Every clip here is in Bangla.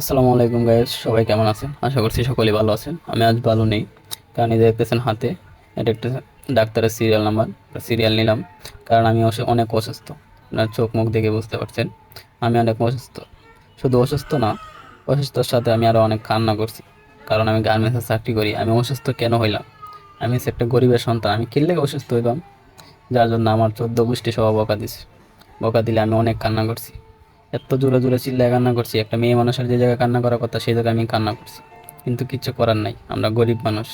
আসসালামু আলাইকুম গাইস সবাই কেমন আছেন? আশা করছি সকলেই ভালো আছেন। আমি আজ ভালো নেই, কারণ এই দেখতেছেন হাতে, এটা একটা ডাক্তারের সিরিয়াল নাম্বার সিরিয়াল নিলাম, কারণ আমি অনেক অসুস্থ। আপনার চোখ মুখ দেখে বুঝতে পারছেন, আমি অনেক অসুস্থ। শুধু অসুস্থ না অসুস্থর সাথে আমি আরও অনেক কান্না করছি, কারণ আমি গার্মেন্টসে চাকরি করি। আমি অসুস্থ কেন হইলাম? আমি একটা গরিবের সন্তান, আমি কিনলে অসুস্থ হইলাম যার জন্য আমার চোদ্দ গোষ্ঠী সব বকা দিছে। বকা দিলে আমি অনেক কান্না করছি। এত জোরে জোরে চিল্লায় কান্না করছি। একটা মেয়ে মানুষের যে জায়গায় কান্না করার কথা, সেই জায়গায় আমি কান্না করছি। কিন্তু কিচ্ছু করার নাই। আমরা গরিব মানুষ।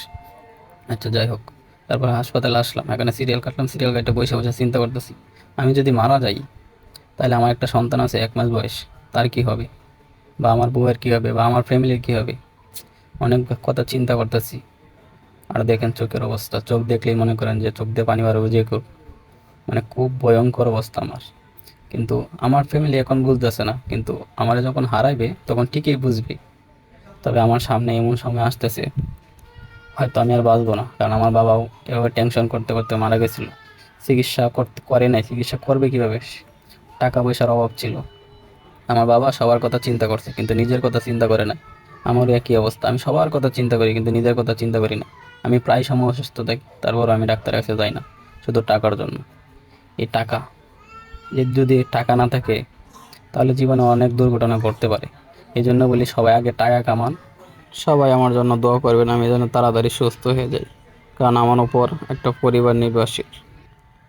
আচ্ছা যাই হোক। তারপর হাসপাতালে আসলাম। এখানে সিরিয়াল কাটলাম, সিরিয়াল কাটতে বসে বসে চিন্তা করতেছি, আমি যদি মারা যাই, তাহলে আমার একটা সন্তান আছে, এক মাস বয়স। তার কি হবে? বা আমার বউয়ের কী হবে? বা আমার ফ্যামিলির কী হবে? অনেক কথা চিন্তা করতেছি। আর দেখেন চোখের অবস্থা। চোখ দেখলেই মনে করেন যে চোখ দিয়ে পানি বার যে মানে খুব ভয়ঙ্কর অবস্থা আমার। কিন্তু আমার ফ্যামিলি এখন বুঝতেছে না, কিন্তু আমার যখন হারাইবে তখন ঠিকই বুঝবে। তবে আমার সামনে এমন সময় আসতেছে, হয়তো আমি আর বাঁচবো না, কারণ আমার বাবাও এভাবে টেনশন করতে করতে মারা গেছিল। চিকিৎসা করতে, করে নাই, চিকিৎসা করবে কীভাবে? টাকা পয়সার অভাব ছিল। আমার বাবা সবার কথা চিন্তা করছে, কিন্তু নিজের কথা চিন্তা করে না। আমারও একই অবস্থা, আমি সবার কথা চিন্তা করি, কিন্তু নিজের কথা চিন্তা করি না। আমি প্রায় সময় অসুস্থ থাকি তারপর আমি ডাক্তারের কাছে যাই না, শুধু টাকার জন্য। এই টাকা যদি টাকা না থাকে, তাহলে জীবনে অনেক দুর্ঘটনা ঘটতে পারে। এই জন্য বলি, সবাই আগে টাকা কামান। সবাই আমার জন্য দোয়া করবেন, আমি যেন তাড়াতাড়ি সুস্থ হয়ে যাই। কারণ আমার ওপর একটা পরিবার নির্ভরশীল।